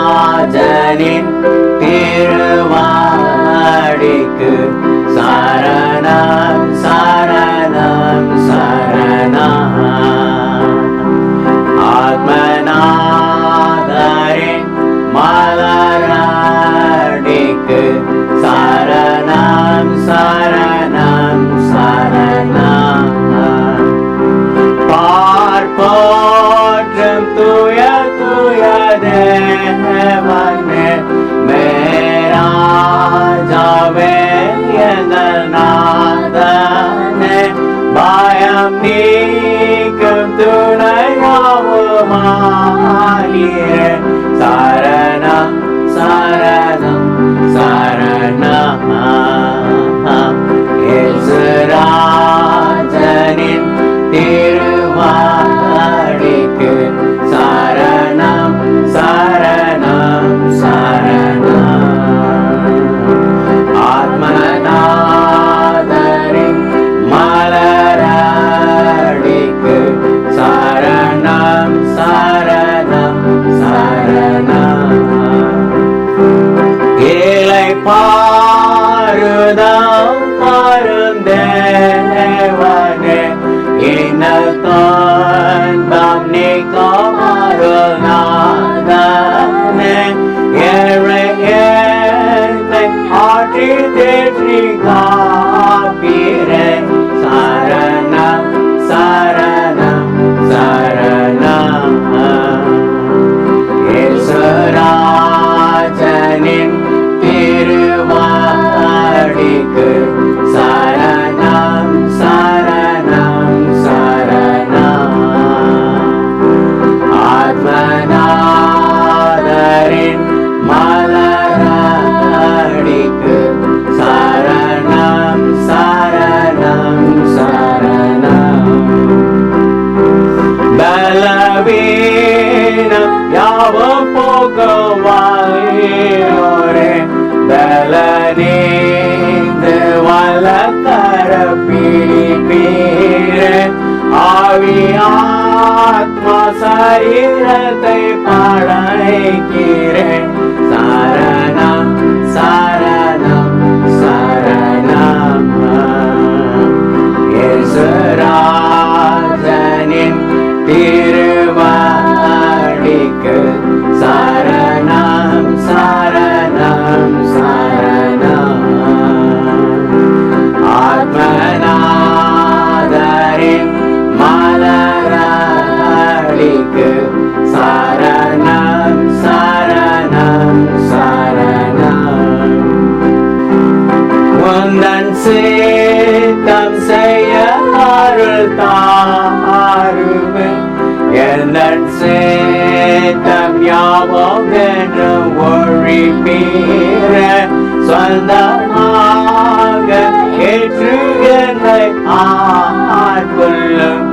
இயேசுராஜனின் திருவாடிக்கு சரணம் சரணம் சரணம் ஆத்மநாதரின் மலராடிக்கு potrem tuja, tuja devagne, mera jave jedanadane, bajam nikem tu najavo malire. 아름다운 아름대왕의 이날던 밤 네가 바로 나가네 예레 예레 아들 되리가 யாவும் போக்குவாயோரே பலனீந்து வல்லக்கர பிடிப்பீரே ஆவி ஆத்மா சரீரத்தை படைக்கிறேன் சேத்தம் செய்ய அருள் தாருமே எந்தன் சேத்தம் யாவும் என்று ஒழிப்பீர. சொந்தமாக ஏற்று என்னை ஆட்கொள்ளும்.